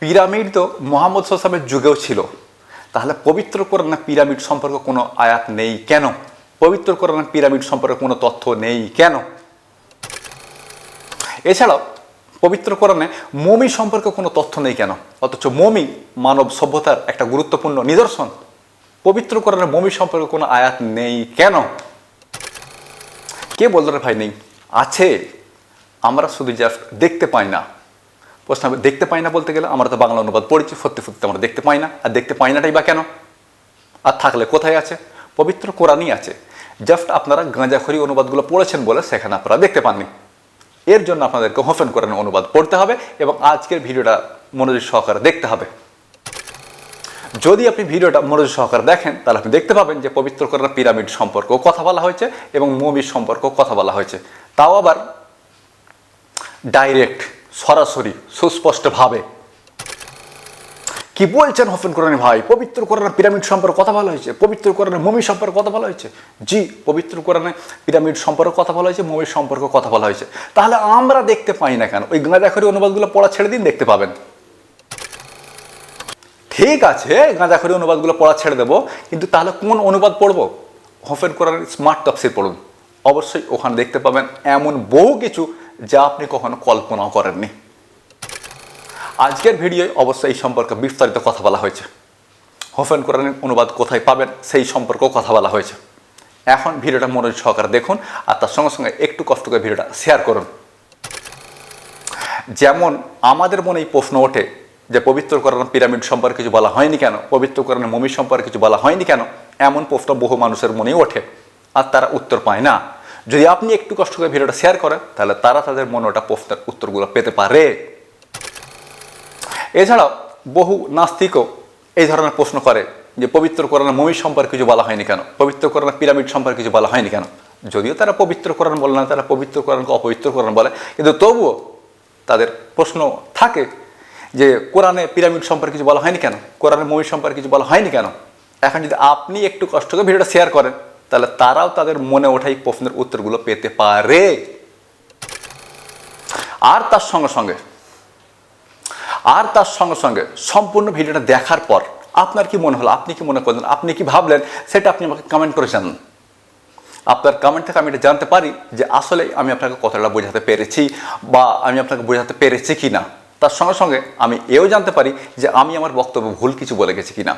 Pyramid তো মোহাম্মদ সাল্লামের যুগেও ছিল। তাহলে পবিত্র কোরআনে পিরামিড সম্পর্কে কোনো আয়াত নেই কেন? পবিত্র কোরআনে পিরামিড সম্পর্কে কোনো তথ্য নেই কেন? এছাড়াও, পবিত্র কোরআনে মমি সম্পর্কে কোনো তথ্য নেই কেন? অথচ মমি মানব সভ্যতার একটা গুরুত্বপূর্ণ নিদর্শন। পবিত্র কোরআনে মমি সম্পর্কে কোনো আয়াত নেই কেন? কে বলল রে ভাই নেই? আছে। আমরা শুধু জাস্ট দেখতে পাই না। প্রশ্ন দেখতে পাই না বলতে গেলে, আমরা তো বাংলা অনুবাদ পড়েছি, সত্যি সত্যি আমরা দেখতে পাই না। আর দেখতে পাই নাটাই বা কেন? আর থাকলে কোথায় আছে? পবিত্র কোরআনই আছে। জাস্ট আপনারা গাঁজাখড়ি অনুবাদগুলো পড়েছেন বলে সেখানে আপনারা দেখতে পাননি। এর জন্য আপনাদেরকে হোফেন কোরআন অনুবাদ পড়তে হবে এবং আজকের ভিডিওটা মনোযোগ সহকারে দেখতে হবে। যদি আপনি ভিডিওটা মনোযোগ সহকারে দেখেন, তাহলে আপনি দেখতে পাবেন যে পবিত্র কোরআন পিরামিড সম্পর্কেও কথা বলা হয়েছে এবং মমির সম্পর্কেও কথা বলা হয়েছে। তাও আবার ডাইরেক্ট সরাসরি, সুস্পষ্টভাবে। কি বলছেন হোসেন কোরআন ভাই? পবিত্র কোরআনের পিরামিড সম্পর্কে কথা বলা হয়েছে? পবিত্র কোরআনের মমি সম্পর্কে কথা বলা হয়েছে? জি, পবিত্র কোরআনে পিরামিড সম্পর্কে কথা বলা হয়েছে মমির সম্পর্কে কথা বলা হয়েছে। তাহলে আমরা দেখতে পাই না কেন? ওই গাঁজাখড়ি অনুবাদগুলো পড়া ছেড়ে দিন, দেখতে পাবেন। ঠিক আছে গাঁজাখড়ি অনুবাদগুলো পড়া ছেড়ে দেবো, কিন্তু তাহলে কোন অনুবাদ পড়ব? হোফেন কোরআনের স্মার্ট তফসির পড়ুন। অবশ্যই ওখানে দেখতে পাবেন এমন বহু কিছু যা আপনি কখনো কল্পনাও করেননি। আজকের ভিডিওয় অবশ্যই এই সম্পর্কে বিস্তারিত কথা বলা হয়েছে। হোফেন কোরআনের অনুবাদ কোথায় পাবেন সেই সম্পর্কেও কথা বলা হয়েছে। এখন ভিডিওটা মনোযোগ সহকারে দেখুন আর তার সঙ্গে সঙ্গে একটু কষ্ট করে ভিডিওটা শেয়ার করুন। যেমন আমাদের মনে এই প্রশ্ন ওঠে যে পবিত্র কোরআন পিরামিড সম্পর্কে কিছু বলা হয়নি কেন? পবিত্র কোরআনের মমি সম্পর্কে কিছু বলা হয়নি কেন? এমন প্রশ্ন বহু মানুষের মনেই ওঠে আর তারা উত্তর পায় না। যদি আপনি একটু কষ্ট করে ভিডিওটা শেয়ার করেন, তাহলে তারা তাদের মনে ওটা প্রশ্নের উত্তরগুলো পেতে পারে। এছাড়াও বহু নাস্তিকও এই ধরনের প্রশ্ন করে যে, পবিত্র কোরআন মমি সম্পর্কে কিছু বলা হয়নি কেন? পবিত্র কোরআন পিরামিড সম্পর্কে কিছু বলা হয়নি কেন? যদিও তারা পবিত্র কোরআন বলে না, তারা পবিত্র কোরআনকে অপবিত্র কোরআন বলে। কিন্তু তবুও তাদের প্রশ্ন থাকে যে, কোরআনে পিরামিড সম্পর্কে কিছু বলা হয়নি কেন? কোরআনে মমি সম্পর্কে কিছু বলা হয়নি কেন? এখন যদি আপনি একটু কষ্ট করে ভিডিওটা শেয়ার করেন তাহলে তারাও তাদের মনে ওঠাই প্রশ্নের উত্তরগুলো পেতে পারে। আর তার সঙ্গে সঙ্গে, আর তার সঙ্গে সঙ্গে সম্পূর্ণ ভিডিওটা দেখার পর আপনার কি মনে হলো, আপনি কি মনে করলেন, আপনি কি ভাবলেন, সেটা আপনি আমাকে কমেন্ট করে জানান। আপনার কমেন্ট থেকে আমি এটা জানতে পারি যে আসলে আমি আপনাকে কথাটা বোঝাতে পেরেছি বা আমি আপনাকে বোঝাতে পেরেছি কি না তার সঙ্গে সঙ্গে আমি এও জানতে পারি যে আমি আমার বক্তব্য ভুল কিছু বলে গেছি কি না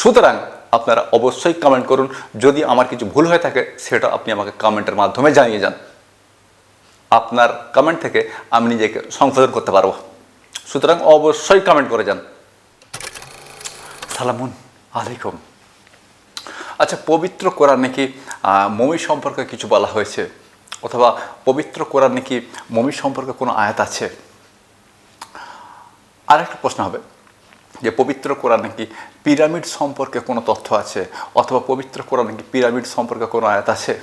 সুতরাং আপনারা অবশ্যই কমেন্ট করুন। যদি আমার কিছু ভুল হয়ে থাকে, সেটা আপনি আমাকে কমেন্টের মাধ্যমে জানিয়ে যান। আপনার কমেন্ট থেকে আমি নিজেকে সংশোধন করতে পারব। সুতরাং অবশ্যই কমেন্ট করে যান। সালামুন আলাইকুম। আচ্ছা পবিত্র কোরআন নাকি মমি সম্পর্কে কিছু বলা হয়েছে? অথবা পবিত্র কোরআন নাকি মমি সম্পর্কে কোনো আয়াত আছে? আরেকটা প্রশ্ন হবে। যে পবিত্র কোরআন নাকি পিরামিড সম্পর্কে কোনো তথ্য আছে? অথবা পবিত্র কোরআন নাকি পিরামিড সম্পর্কে কোনো আয়াত আছে?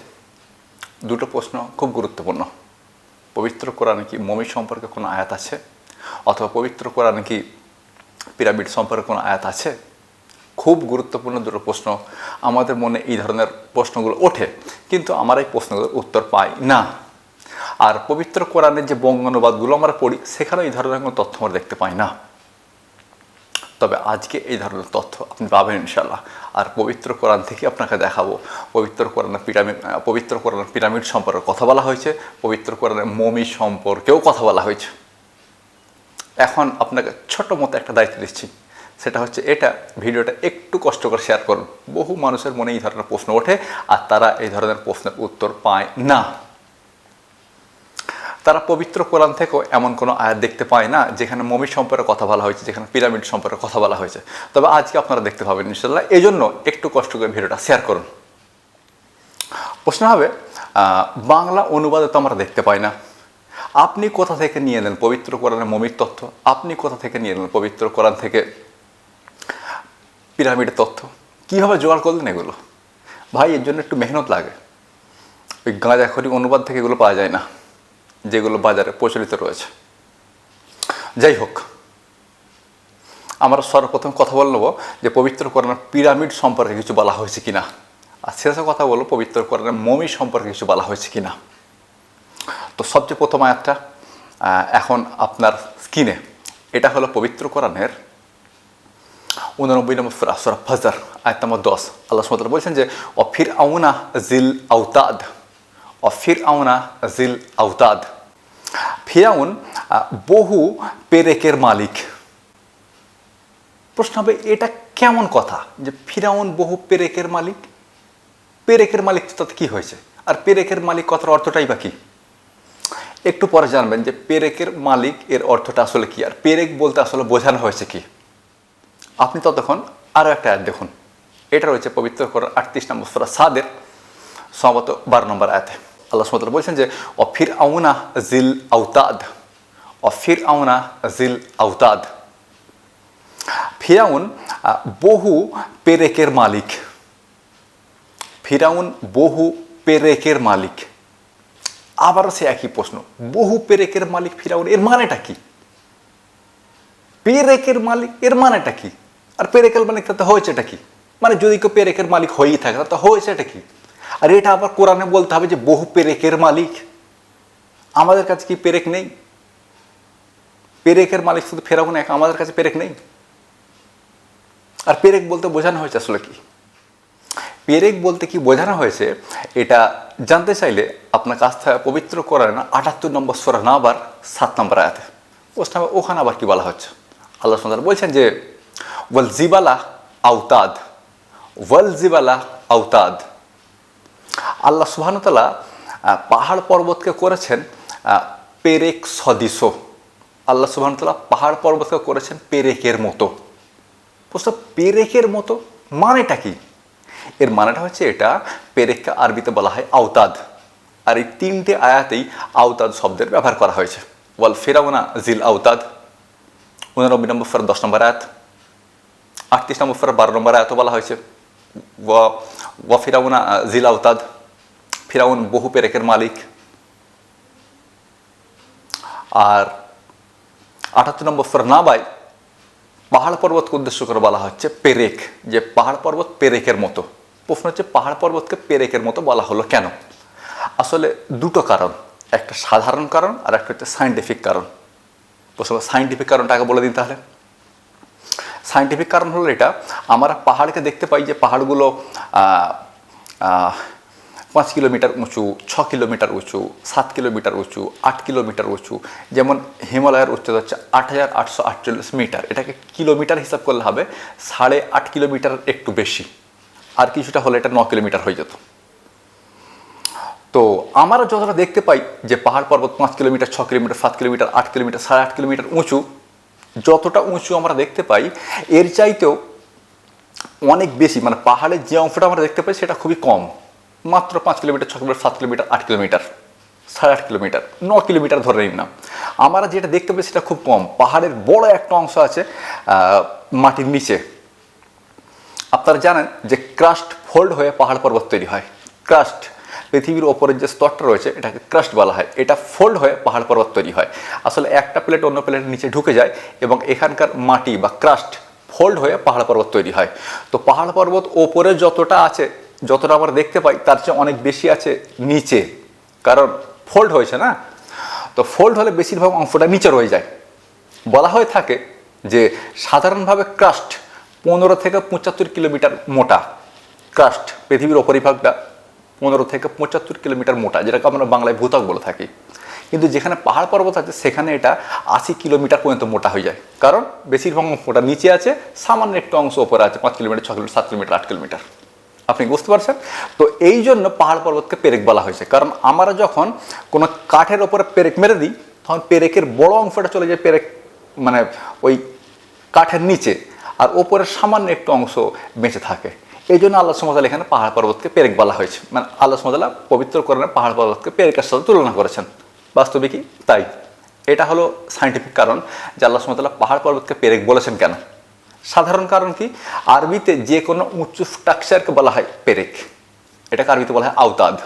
দুটো প্রশ্ন খুব গুরুত্বপূর্ণ। পবিত্র কোরআনে কি মমি সম্পর্কে কোনো আয়াত আছে? অথবা পবিত্র কোরআনে কি পিরামিড সম্পর্কে কোনো আয়াত আছে? খুব গুরুত্বপূর্ণ দুটো প্রশ্ন। আমাদের মনে এই ধরনের প্রশ্নগুলো ওঠে, কিন্তু আমরা এই প্রশ্নগুলোর উত্তর পাই না। আর পবিত্র কোরআনের যে বঙ্গানুবাদগুলো আমরা পড়ি, সেখানেও এই ধরনের কোনো তথ্য আমরা দেখতে পাই না। তবে আজকে এই ধরনের তথ্য আপনি পাবেন ইনশাল্লাহ আর পবিত্র কোরআন থেকে আপনাকে দেখাবো। পবিত্র কোরআনের পিরামিড পবিত্র কোরআনের পিরামিড সম্পর্কে কথা বলা হয়েছে। পবিত্র কোরআনের মমি সম্পর্কেও কথা বলা হয়েছে। এখন আপনাকে ছোট মতো একটা দায়িত্ব দিচ্ছি। সেটা হচ্ছে এটা ভিডিওটা একটু কষ্ট করে শেয়ার করুন। বহু মানুষের মনে এই ধরনের প্রশ্ন ওঠে, আর তারা এই ধরনের প্রশ্নের উত্তর পায় না। তারা পবিত্র কোরআন থেকেও এমন কোনো আয়াত দেখতে পায় না, যেখানে মমি সম্পর্কে কথা বলা হয়েছে, যেখানে পিরামিড সম্পর্কে কথা বলা হয়েছে। তবে আজকে আপনারা দেখতে পাবেন ইনশাল্লাহ এই জন্য একটু কষ্ট করে ভিডিওটা শেয়ার করুন। প্রশ্ন হবে বাংলা অনুবাদে তো আমরা দেখতে পাই না। আপনি কোথা থেকে নিয়ে নেন পবিত্র কোরআনের মমির তথ্য? আপনি কোথা থেকে নিয়ে নেন পবিত্র কোরআন থেকে পিরামিডের তথ্য? কীভাবে জোগাড় করলেন এগুলো? ভাই, এর জন্য একটু মেহনত লাগে। ওই গাঁজাখড়ি অনুবাদ থেকে এগুলো পাওয়া যায় না। যেগুলো বাজারে প্রচলিত রয়েছে। যাই হোক, আমরা সর্বপ্রথম কথা বলে নেব যে পবিত্র কোরআনের পিরামিড সম্পর্কে কিছু বলা হয়েছে কিনা। আর শেষে কথা বলব, পবিত্র কোরআনের মমি সম্পর্কে কিছু বলা হয়েছে কিনা। তো সবচেয়ে প্রথম আয়াতটা এখন আপনার স্কিনে এটা হলো পবিত্র কোরআনের উননব্বই নম্বর সুরা সুরা ফাজার, আয়াত নম্বর দশ। আল্লাহ সুমতলা বলছেন যে অফির আউনা জিল আউতাদ অফির আউনা জিল আউতাদ। ফিরাউন বহু পেরেকের মালিক। প্রশ্ন হবে, এটা কেমন কথা যে ফিরাউন বহু পেরেকের মালিক? পেরেকের মালিক তাতে কি হয়েছে আর পেরেকের মালিক কথার অর্থটাই বা কি? একটু পরে জানবেন যে পেরেকের মালিক এর অর্থটা আসলে কি? আর পেরেক বলতে আসলে বোঝানো হয়েছে কি? আপনি ততক্ষণ আরও একটা অ্যাড দেখুন। এটা রয়েছে পবিত্র করার আটত্রিশ নম্বর সাদের সম্ভবত বারো নম্বর আয়াতে। আল্লাহ সুমতলা বলছেন যে অফির আউনা জিল আউতাদ অফির আউনা জিল আউতাদ ফিরাউন বহু পেরেকের মালিক। ফিরাউন বহু পেরেকের মালিক। আবারও সে একই প্রশ্ন, বহু পেরেকের মালিক ফিরাউন, এর মানেটা কি? পেরেকের মালিক, এর মানেটা কি? আর পেরেকের মালিক, তাতে হয়েছেটা কি? মানে যদি কেউ পেরেকের মালিক হয়েই থাকে, তাতে হয়েছেটা কি? আর এটা আবার কোরআনে বলতে হবে যে বহু পেরেকের মালিক। আমাদের কাছে কি পেরেক নেই? পেরেকের মালিক শুধু ফেরাউন এক, আমাদের কাছে পেরেক নেই? আর পেরেক বলতে বোঝানো হয়েছে আসলে কি? পেরেক বলতে কি বোঝানো হয়েছে, এটা জানতে চাইলে আপনার কাছ থেকে পবিত্র করার না আটাত্তর নম্বর সোরা না আবার সাত নম্বর আয়াতে। প্রশ্ন ওখানে আবার কি বলা হচ্ছে? আল্লাহ সুন্দর বলছেন যে, ওয়াল জিবালা আউতাদ ওয়াল জিবালা আউতাদ আল্লাহ সুবাহানতালা পাহাড় পর্বতকে করেছেন পেরেক সদিস আল্লাহ সুবাহানতালা পাহাড় পর্বতকে করেছেন পেরেকের মতো। প্রশ্ন পেরেকের মতো মানেটা কি? এর মানেটা হচ্ছে এটা, পেরেককে আরবিতে বলা হয় আওতাদ। আর এই তিনটে আয়াতেই আওতাদ শব্দের ব্যবহার করা হয়েছে। ওয়াল ফেরাউনা জিল আওতাদ, উননব্বই নম্বর ফের দশ নম্বর আয়াত, আটত্রিশ নম্বর ফের বারো নম্বর আয়াতও বলা হয়েছে। ওয়া ফিরাউনা জিল আওতাদ। ফিরাউন বহু পেরেকের মালিক। আর আটাত্তর নম্বর ফের না বাই পাহাড় পর্বতকে উদ্দেশ্য করে বলা হচ্ছে পেরেক, যে পাহাড় পর্বত পেরেকের মতো। প্রশ্ন হচ্ছে, পাহাড় পর্বতকে পেরেকের মতো বলা হলো কেন? আসলে দুটো কারণ, একটা সাধারণ কারণ আর একটা হচ্ছে সাইন্টিফিক কারণ। প্রশ্ন সাইন্টিফিক কারণটা আগে বলে দিন তাহলে। সাইন্টিফিক কারণ হলো এটা, আমরা পাহাড়কে দেখতে পাই যে পাহাড়গুলো পাঁচ কিলোমিটার উঁচু, ছ কিলোমিটার উঁচু, সাত কিলোমিটার উঁচু, আট কিলোমিটার উঁচু, যেমন হিমালয়ের উচ্চতা হচ্ছে আট হাজার আটশো আটচল্লিশ মিটার। এটাকে কিলোমিটার হিসাব করলে হবে সাড়ে আট কিলোমিটার একটু বেশি, আর কিছুটা হলে এটা ন কিলোমিটার হয়ে যেত। তো আমরা যতটা দেখতে পাই যে পাহাড় পর্বত পাঁচ কিলোমিটার, ছ কিলোমিটার, সাত কিলোমিটার, আট কিলোমিটার, সাড়ে আট কিলোমিটার উঁচু যতটা উঁচু আমরা দেখতে পাই, এর চাইতেও অনেক বেশি মানে পাহাড়ের যে অংশটা আমরা দেখতে পাই সেটা খুবই কম। মাত্র পাঁচ কিলোমিটার, ছ কিলোমিটার, সাত কিলোমিটার, আট কিলোমিটার, সাড়ে আট কিলোমিটার, ন কিলোমিটার ধরে নিন না আমরা যেটা দেখতে পাই সেটা খুব কম। পাহাড়ের বড় একটা অংশ আছে মাটির নিচে। আপনারা জানেন যে ক্রাস্ট ফোল্ড হয়ে পাহাড় পর্বত তৈরি হয়। ক্রাস্ট পৃথিবীর ওপরের যে স্তরটা রয়েছে, এটাকে ক্রাস্ট বলা হয়। এটা ফোল্ড হয়ে পাহাড় পর্বত তৈরি হয়। আসলে একটা প্লেট অন্য প্লেটের নিচে ঢুকে যায় এবং এখানকার মাটি বা ক্রাস্ট ফোল্ড হয়ে পাহাড় পর্বত তৈরি হয়। তো পাহাড় পর্বত ওপরে যতটা আছে, যতটা আমরা দেখতে পাই, তার চেয়ে অনেক বেশি আছে নিচে। কারণ ফোল্ড হয়েছে না? তো ফোল্ড হলে বেশিরভাগ অংশটা নিচে রয়ে যায়। বলা হয়ে থাকে যে সাধারণভাবে ক্রাস্ট পনেরো থেকে পঁচাত্তর কিলোমিটার মোটা। ক্রাস্ট পৃথিবীর অপরিভাগটা পনেরো থেকে পঁচাত্তর কিলোমিটার মোটা, যেটাকে আমরা বাংলায় ভূতক বলে থাকি। কিন্তু যেখানে পাহাড় পর্বত আছে, সেখানে এটা আশি কিলোমিটার পর্যন্ত মোটা হয়ে যায়। কারণ বেশিরভাগ অংশটা নিচে আছে, সামান্য একটু অংশ ওপরে আছে, পাঁচ কিলোমিটার ছ কিলোমিটার, সাত কিলোমিটার, আট কিলোমিটার। আপনি বুঝতে পারছেন? তো এই জন্য পাহাড় পর্বতকে পেরেক বলা হয়েছে। কারণ আমরা যখন কোনো কাঠের ওপরে পেরেক মেরে দিই, তখন পেরেকের বড় অংশটা চলে যায় পেরেক মানে ওই কাঠের নিচে। আর ওপরের সামান্য একটু অংশ বেঁচে থাকে। এই জন্য আল্লাহ সুমতাল এখানে পাহাড় পর্বতকে পেরেক বলা হয়েছে। মানে আল্লাহ সুমতাল্লাহ পবিত্র করণে পাহাড় পর্বতকে পেরেকের সাথে তুলনা করেছেন। বাস্তবে কি? তাই। এটা হলো সাইন্টিফিক কারণ যে আল্লাহ সুমতাল্লাহ পাহাড় পর্বতকে পেরেক বলেছেন কেন? সাধারণ কারণ কি? আরবিতে যে কোনো উঁচু স্ট্রাকচারকে বলা হয় পেরেক। এটাকে আরবিতে বলা হয় আওতাদ।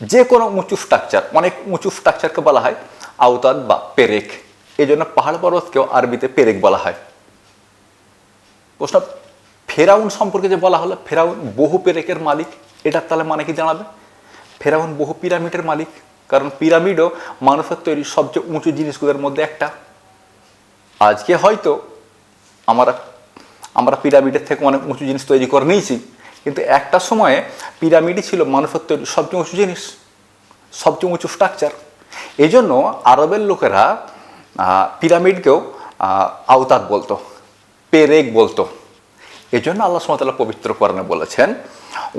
যে কোনো উঁচু স্ট্রাকচার অনেক উঁচু স্ট্রাকচারকে বলা হয় আওতাদ বা পেরেক। এই জন্য পাহাড় পর্বতকেও আরবিতে পেরেক বলা হয়। প্রশ্ন ফেরাউন সম্পর্কে যে বলা হলো ফেরাউন বহু পেরেকের মালিক এটার তাহলে মানে কি জানাবে? ফেরাউন বহু পিরামিডের মালিক কারণ পিরামিডও মানুষের তৈরি সবচেয়ে উঁচু জিনিসগুলোর মধ্যে একটা। আজকে হয়তো আমরা আমরা পিরামিডের থেকে অনেক উঁচু জিনিস তৈরি করে নিয়েছি কিন্তু একটা সময়ে পিরামিডই ছিল মানুষের তৈরি সবচেয়ে উঁচু জিনিস সবচেয়ে উঁচু স্ট্রাকচার এই জন্য আরবের লোকেরা পিরামিডকেও আহ, আওতাদ বলতো পেরেক বলতো। এই জন্য আল্লাহ সুমতাল্লাহ পবিত্র কোরআনে বলেছেন,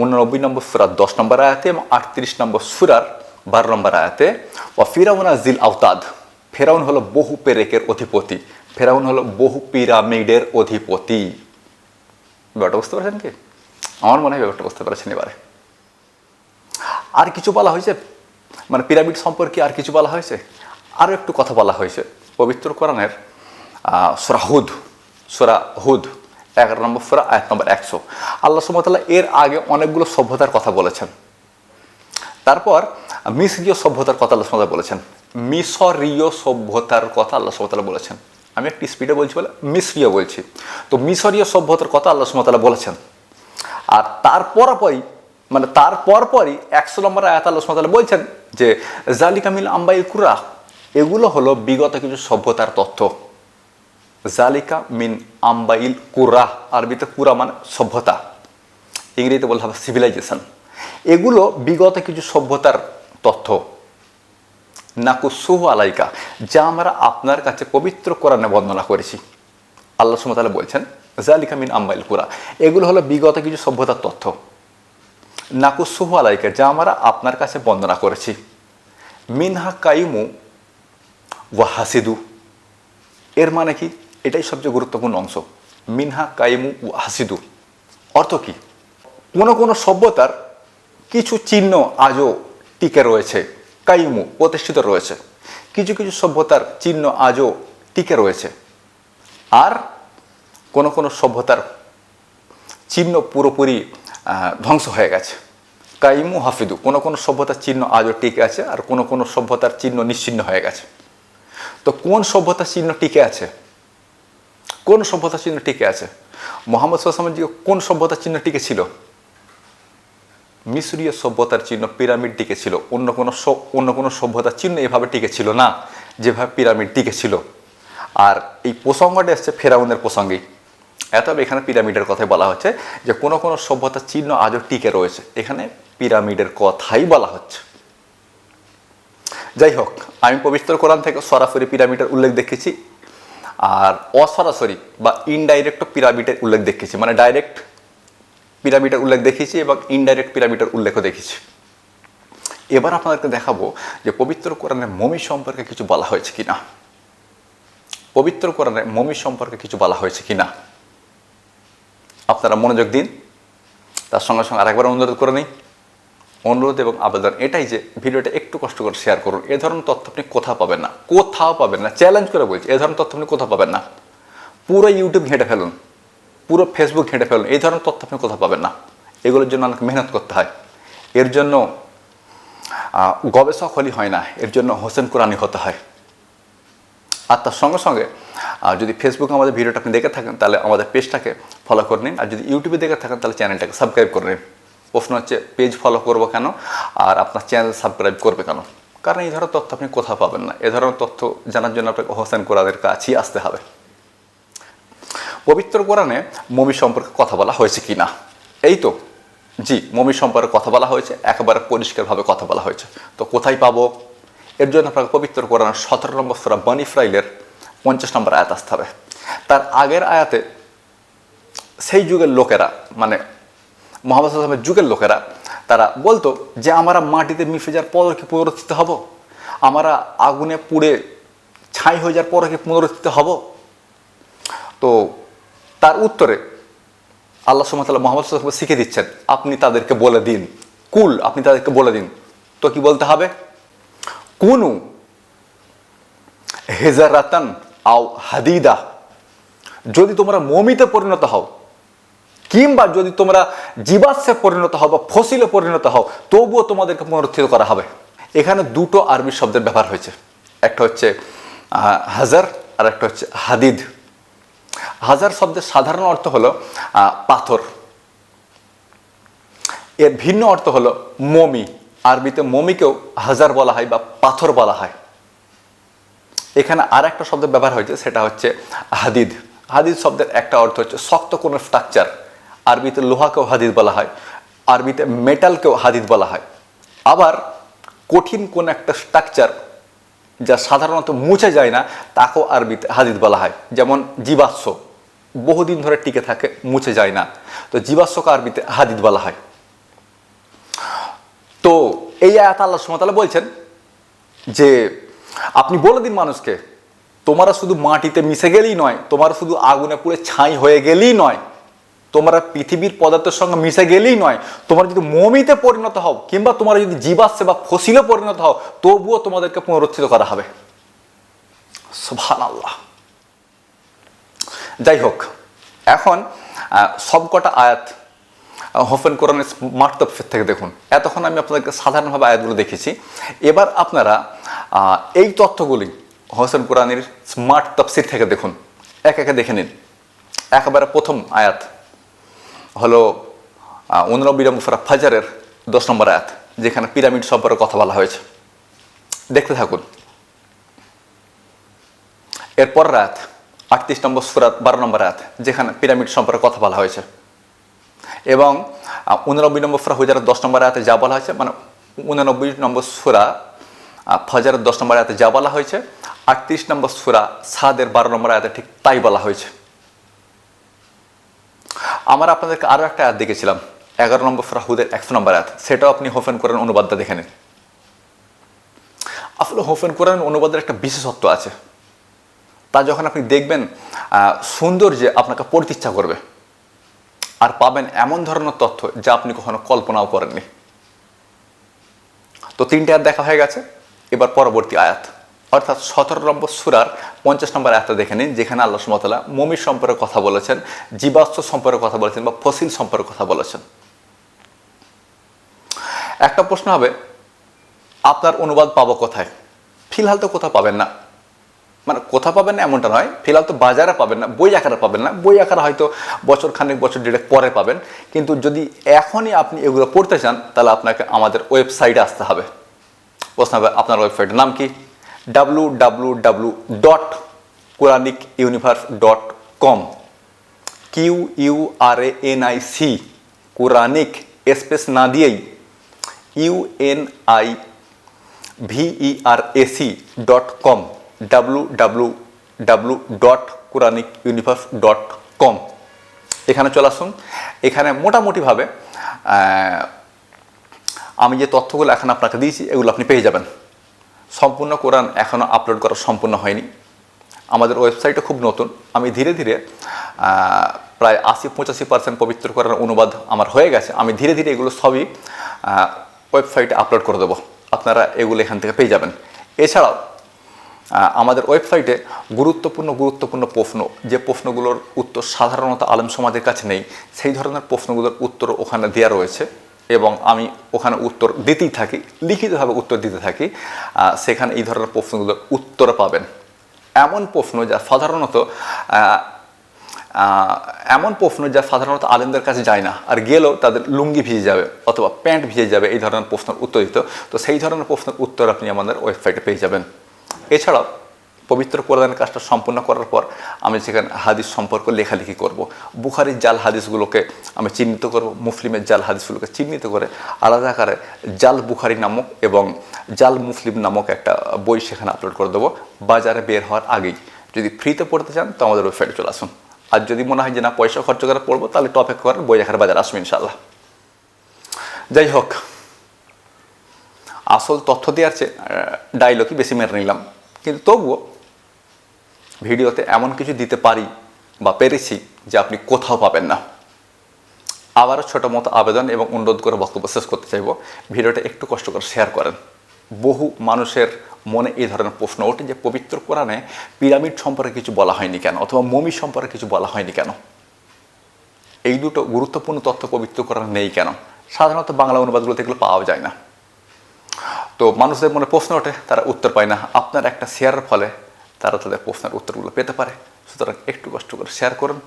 উননব্বই নম্বর সুরার দশ নম্বর আয়াতে এবং আটত্রিশ নম্বর সুরার বারো নম্বর আয়াতে ও ফিরাউনা জিল আওতাদ, ফেরাউন হলো বহু পেরেকের অধিপতি, ফেরাউন হলো বহু পিরামিডের অধিপতি। ব্যাপারটা বুঝতে পারছেন কি? আমার মনে হয় ব্যাপারটা বুঝতে পারছেন এবারে। আর কিছু বলা হয়েছে? মানে পিরামিড সম্পর্কে আর কিছু বলা হয়েছে? আরও একটু কথা বলা হয়েছে। পবিত্র কোরআনের সূরা হুদ, সুরা হুদ। এগারো নম্বর সুরা, আয়াত নম্বর একশো। আল্লাহ সুমতাল্লাহ এর আগে অনেকগুলো সভ্যতার কথা বলেছেন। তারপর মিশরীয় সভ্যতার কথা আল্লাহ সুমতাল্লাহ বলেছেন। মিশরীয় সভ্যতার কথা আল্লাহ সুমতাল্লাহ বলেছেন। আমি একটি স্পিডে বলছি বলে মিশরীয় বলছি। তো মিশরীয় সভ্যতার কথা আল্লাহ সুমতাল্লাহ বলেছেন। আর তার পরপরই মানে তার পরপরই একশো নম্বর আয়াত আল্লাহ সুমতাল্লাহ বলছেন যে জালিকামিল আম্বাই কুরা এগুলো হলো বিগত কিছু সভ্যতার তথ্য। জালিকা মিন আম্বাইল কুরা, আরবিতে কুরা মানে সভ্যতা। ইংরেজিতে বলতে হবে সিভিলাইজেশন এগুলো বিগত কিছু সভ্যতার তথ্য। নাকুসুহ আলাইকা, যা আমরা আপনার কাছে পবিত্র কোরআনে বর্ণনা করেছি। আল্লাহ সুমতালা বলছেন, জালিকা মিন আম্বাইল কুরা। এগুলো হলো বিগত কিছু সভ্যতার তথ্য। নাকুসুহ আলাইকা, যা আমরা আপনার কাছে বর্ণনা করেছি। মিনহা কাইমু ওয়া হাসিদু। এর মানে কি? এটাই সবচেয়ে গুরুত্বপূর্ণ অংশ। মিনহা, কাইমু ও হাসিদু অর্থ কি? কোনো কোনো সভ্যতার কিছু চিহ্ন আজও টিকে রয়েছে, কাইমু প্রতিষ্ঠিত রয়েছে। কিছু কিছু সভ্যতার চিহ্ন আজও টিকে রয়েছে। আর কোনো কোনো সভ্যতার চিহ্ন পুরোপুরি ধ্বংস হয়ে গেছে। কাইমু, হাফিদু, কোনো কোনো সভ্যতার চিহ্ন আজও টিকে আছে আর কোনো কোনো সভ্যতার চিহ্ন নিশ্চিহ্ন হয়ে গেছে। তো কোন সভ্যতার চিহ্ন টিকে আছে? কোন সভ্যতার চিহ্ন টিকে আছে? মোহাম্মদ সাল্লামের যুগে কোন সভ্যতার চিহ্ন টিকে ছিল? মিশরীয় সভ্যতার চিহ্ন পিরামিড টিকে ছিল। অন্য কোনো অন্য কোনো সভ্যতার চিহ্ন এভাবে টিকে ছিল না, যেভাবে পিরামিড টিকে ছিল। আর এই প্রসঙ্গটা এসছে ফেরাউনের প্রসঙ্গেই। এত এখানে পিরামিডের কথাই বলা হচ্ছে যে কোনো কোনো সভ্যতার চিহ্ন আজও টিকে রয়েছে। এখানে পিরামিডের কথাই বলা হচ্ছে। যাই হোক, আমি পবিত্র কোরআন থেকে সরাসরি পিরামিডের উল্লেখ দেখেছি আর অসরাসরি বা ইনডাইরেক্ট পিরামিডের উল্লেখ দেখেছি মানে ডাইরেক্ট পিরামিডের উল্লেখ দেখেছি এবং ইনডাইরেক্ট পিরামিডের উল্লেখও দেখেছি এবার আপনাদেরকে দেখাবো যে পবিত্র কোরআনে মমি সম্পর্কে কিছু বলা হয়েছে কি না পবিত্র কোরআনে মমি সম্পর্কে কিছু বলা হয়েছে কি না আপনারা মনোযোগ দিন। তার সঙ্গে সঙ্গে আরেকবার অনুরোধ করে নিই। অনুরোধ এবং আবেদন এটাই যে ভিডিওটা একটু কষ্ট করে শেয়ার করুন। এ ধরনের তথ্য আপনি কোথাও পাবেন না। কোথাও পাবেন না। চ্যালেঞ্জ করে বলছি, এ ধরনের তথ্য আপনি কোথাও পাবেন না। পুরো ইউটিউব ঘেঁটে ফেলুন। পুরো ফেসবুক ঘেঁটে ফেলুন। এই ধরনের তথ্য আপনি কোথাও পাবেন না। এগুলোর জন্য অনেক মেহনত করতে হয়। এর জন্য গবেষক হলি হয় না। এর জন্য হোসেন কোরআনি হতে হয়। আর তার সঙ্গে সঙ্গে যদি ফেসবুকে আমাদের ভিডিওটা আপনি দেখে থাকেন, তাহলে আমাদের পেজটাকে ফলো করে নিন। আর যদি ইউটিউবে দেখে থাকেন, তাহলে চ্যানেলটাকে সাবস্ক্রাইব করে নিন। প্রশ্ন হচ্ছে পেজ ফলো করব কেন? আর আপনার চ্যানেল সাবস্ক্রাইব করবে কেন? কারণ এই ধরনের তথ্য আপনি কোথাও পাবেন না। এ ধরনের তথ্য জানার জন্য আপনাকে হোসেন কোরআনের কাছেই আসতে হবে। পবিত্র কোরআনে মমি সম্পর্কে কথা বলা হয়েছে কি না? এই তো। জি মমি সম্পর্কে কথা বলা হয়েছে, একেবারে পরিষ্কারভাবে কথা বলা হয়েছে। তো কোথায় পাবো? এর জন্য আপনাকে পবিত্র কোরআনের সতেরো নম্বর সুরা বানি ফ্রাইলের পঞ্চাশ নম্বর আয়াত আসতে হবে। তার আগের আয়াতে সেই যুগের লোকেরা মানে মোহাম্মদ সাল্লামের যুগের লোকেরা, তারা বলতো যে, আমরা মাটিতে মিশে যাওয়ার পর কি পুনরুত্থিত হব। আমরা আগুনে পুড়ে ছাই হয়ে যাওয়ার পর কি পুনরুত্থিত হব। তো তার উত্তরে আল্লাহ সুমতাল্লাহ মোহাম্মদ সাল্লামকে শিখে দিচ্ছেন, আপনি তাদেরকে বলে দিন। কুল, আপনি তাদেরকে বলে দিন। তো কি বলতে হবে? কুনু হেজারাতান আও হাদিদা। যদি তোমরা মমিতে পরিণত হও কিংবা যদি তোমরা জীবাশ্মে পরিণত হও বা ফসিলে পরিণত হও, তবুও তোমাদেরকে পুনরুত্থিত করা হবে। এখানে দুটো আরবি শব্দের ব্যবহার হয়েছে। একটা হচ্ছে হাজার, আর একটা হচ্ছে হাদিদ। হাজার শব্দের সাধারণ অর্থ হলো পাথর। এর ভিন্ন অর্থ হলো, মমি। আরবিতে মমিকেও হাজার বলা হয় বা পাথর বলা হয়। এখানে আর একটা শব্দ ব্যবহার হয়েছে, সেটা হচ্ছে হাদিদ। হাদিদ শব্দের একটা অর্থ হচ্ছে শক্ত কোনো স্ট্রাকচার আরবিতে লোহাকেও হাদিদ বলা হয়, আরবিতে মেটালকেও হাদিদ বলা হয়। আবার কঠিন কোন একটা স্ট্রাকচার যা সাধারণত মুছে যায় না, তাকেও আরবিতে হাদিদ বলা হয়। যেমন জীবাশ্ম, বহুদিন ধরে টিকে থাকে, মুছে যায় না। তো জীবাশ্মকে আরবিতে হাদিদ বলা হয়। তো এই আয়াত আল্লাহ সুমতালা বলছেন যে, আপনি বলে দিন মানুষকে, তোমরা শুধু মাটিতে মিশে গেলেই নয়, তোমরা শুধু আগুনে পুড়ে ছাই হয়ে গেলেই নয় তোমরা পৃথিবীর পদার্থের সঙ্গে মিশে গেলেই নয়। তোমরা যদি মমিতে পরিণত হও, কিংবা তোমরা যদি জীবাশ্মে বা ফসিলে পরিণত হও, তবুও তোমাদেরকে পুনরুত্থিত করা হবে। সুবহান আল্লাহ যাই হোক এখন সবকটা আয়াত হোফেন কোরআনের স্মার্ট তফসির থেকে দেখুন। এতক্ষণ আমি আপনাদেরকে সাধারণভাবে আয়াতগুলো দেখেছি। এবার আপনারা এই তথ্যগুলি হোসেন কোরআনের স্মার্ট তফসির থেকে দেখুন। এক একে দেখে নিন। একেবারে প্রথম আয়াত। হলো নম্বর সুরা ফাজারের দশ নম্বর আয়াত, যেখানে পিরামিড সম্পর্কে কথা বলা হয়েছে। দেখতে থাকুন। এরপর রাত আটত্রিশ নম্বর সুরাত, বারো নম্বর রাত যেখানে পিরামিড সম্পর্কে কথা বলা হয়েছে। এবং উননব্বই নম্বর সুরা হুজারের দশ নম্বর রাতে যা বলা হয়েছে মানে উননব্বই নম্বর সুরা ফজরের দশ নম্বর আয়াতে যা বলা হয়েছে, আটত্রিশ নম্বর সুরা সাদের বারো নম্বর আয়াতে ঠিক তাই বলা হয়েছে। আমরা আপনাদেরকে আরও একটা অ্যাড দেখেছিলাম এগারো নম্বর সুরা হুদের একশো নম্বর অ্যাড সেটাও আপনি হোফেন করেন অনুবাদটা দেখে নিন। আসলে হোফেন কোরআন অনুবাদের একটা বিশেষত্ব আছে। তা যখন আপনি দেখবেন আহ, সৌন্দর্যে আপনাকে পড়তে ইচ্ছা করবে আর পাবেন এমন ধরনের তথ্য যা আপনি কখনো কল্পনাও করেননি। তো তিনটে আয়াত দেখা হয়ে গেছে এবার পরবর্তী আয়াত। অর্থাৎ সতেরো নম্বর সুরার পঞ্চাশ নম্বর আয়াতটা দেখে নিন, যেখানে আল্লাহ সুমতলা মমির সম্পর্কে কথা বলেছেন, জীবাশ্ম সম্পর্কে কথা বলেছেন বা ফসিল সম্পর্কে কথা বলেছেন। একটা প্রশ্ন হবে, আপনার অনুবাদ পাবো কোথায়? ফিলহাল তো কোথাও পাবেন না। মানে কোথাও পাবেন না এমনটা নয়, ফিলহাল তো বাজারে পাবেন না, বই আকারে পাবেন না, বই আকারে হয়তো বছর খানেক, বছর দেড়েক পরে পাবেন, কিন্তু যদি এখনই আপনি এগুলো পড়তে চান, তাহলে আপনাকে আমাদের ওয়েবসাইটে আসতে হবে। প্রশ্ন হবে, আপনার ওয়েবসাইটের নাম কি? W W W dot Quranic universe dot com Q U R space না দিয়েই U N I V E R S E dot com W W W dot Quranic universe dot com এখানে চলে আসুন। এখানে মোটামুটিভাবে আমি যে তথ্যগুলো এখন আপনাকে দিয়েছি, এগুলো আপনি পেয়ে যাবেন। সম্পূর্ণ কোরআন এখনও আপলোড করা সম্পূর্ণ হয়নি। আমাদের ওয়েবসাইটও খুব নতুন। আমি ধীরে ধীরে প্রায় আশি পঁচাশি পার্সেন্ট পবিত্র কোরআন অনুবাদ আমার হয়ে গেছে। আমি ধীরে ধীরে এগুলো সবই ওয়েবসাইটে আপলোড করে দেবো। আপনারা এগুলো এখান থেকে পেয়ে যাবেন। এছাড়াও আমাদের ওয়েবসাইটে গুরুত্বপূর্ণ গুরুত্বপূর্ণ প্রশ্ন, যে প্রশ্নগুলোর উত্তর সাধারণত আলেম সমাজের কাছে নেই, সেই ধরনের প্রশ্নগুলোর উত্তর ওখানে দেওয়া রয়েছে। এবং আমি ওখানে উত্তর দিতেই থাকি, লিখিতভাবে উত্তর দিতে থাকি সেখানে এই ধরনের প্রশ্নগুলোর উত্তর পাবেন। এমন প্রশ্ন যা সাধারণত এমন প্রশ্ন যা সাধারণত আলেমদের কাছে যায় না, আর গেলেও তাদের লুঙ্গি ভিজে যাবে অথবা প্যান্ট ভিজে যাবে, এই ধরনের প্রশ্নের উত্তর দিত তো সেই ধরনের প্রশ্নের উত্তর আপনি আমাদের ওয়েবসাইটে পেয়ে যাবেন। এছাড়াও পবিত্র কোরআনের কাজটা সম্পূর্ণ করার পর আমি সেখানে হাদিস সম্পর্ক লেখালেখি করব। বুখারির জাল হাদিসগুলোকে আমি চিহ্নিত করব, মুসলিমের জাল হাদিসগুলোকে চিহ্নিত করে আলাদা আকারে জাল বুখারি নামক এবং জাল মুসলিম নামক একটা বই সেখানে আপলোড করে দেবো। বাজারে বের হওয়ার আগেই। যদি ফ্রিতে পড়তে চান তো আমাদের ওয়েবসাইটে চলে আসুন। আর যদি মনে হয় যে না, পয়সা খরচ করে পড়ব, তাহলে টপেক করার বই আকারে বাজার আসুন ইনশাল্লাহ যাই হোক, আসল তথ্য দেওয়ার চেয়ে ডায়লগই বেশি মেরে নিলাম। কিন্তু তবুও ভিডিওতে এমন কিছু দিতে পারি বা পেরেছি যে আপনি কোথাও পাবেন না। আবারও ছোটো মতো আবেদন এবং অনুরোধ করে বক্তব্য শেষ করতে চাইব। ভিডিওটা একটু কষ্ট করে শেয়ার করেন। বহু মানুষের মনে এই ধরনের প্রশ্ন ওঠে যে, পবিত্র কোরআনে পিরামিড সম্পর্কে কিছু বলা হয়নি কেন? অথবা মমি সম্পর্কে কিছু বলা হয়নি কেন? এই দুটো গুরুত্বপূর্ণ তথ্য পবিত্র কোরআনে নেই কেন? সাধারণত বাংলা অনুবাদগুলোতে এগুলো পাওয়া যায় না। তো মানুষদের মনে প্রশ্ন ওঠে, তারা উত্তর পায় না। আপনার একটা শেয়ারের ফলে তারা তাদের প্রশ্নের উত্তরগুলো পেতে পারে। সুতরাং একটু কষ্ট করে শেয়ার করুন।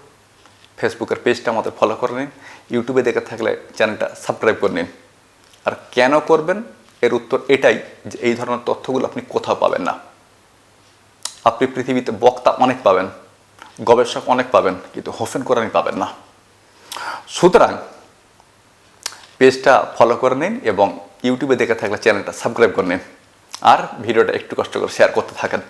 ফেসবুকের পেজটা আমাদের ফলো করে নিন। ইউটিউবে দেখে থাকলে চ্যানেলটা সাবস্ক্রাইব করে নিন। আর কেন করবেন? এর উত্তর এটাই যে এই ধরনের তথ্যগুলো আপনি কোথাও পাবেন না। আপনি পৃথিবীতে বক্তা অনেক পাবেন, গবেষক অনেক পাবেন, কিন্তু হোসেন কোরআনই পাবেন না। সুতরাং পেজটা ফলো করে নিন এবং ইউটিউবে দেখে থাকলে চ্যানেলটা সাবস্ক্রাইব করে নিন। আর ভিডিওটা একটু কষ্ট করে শেয়ার করতে থাকেন।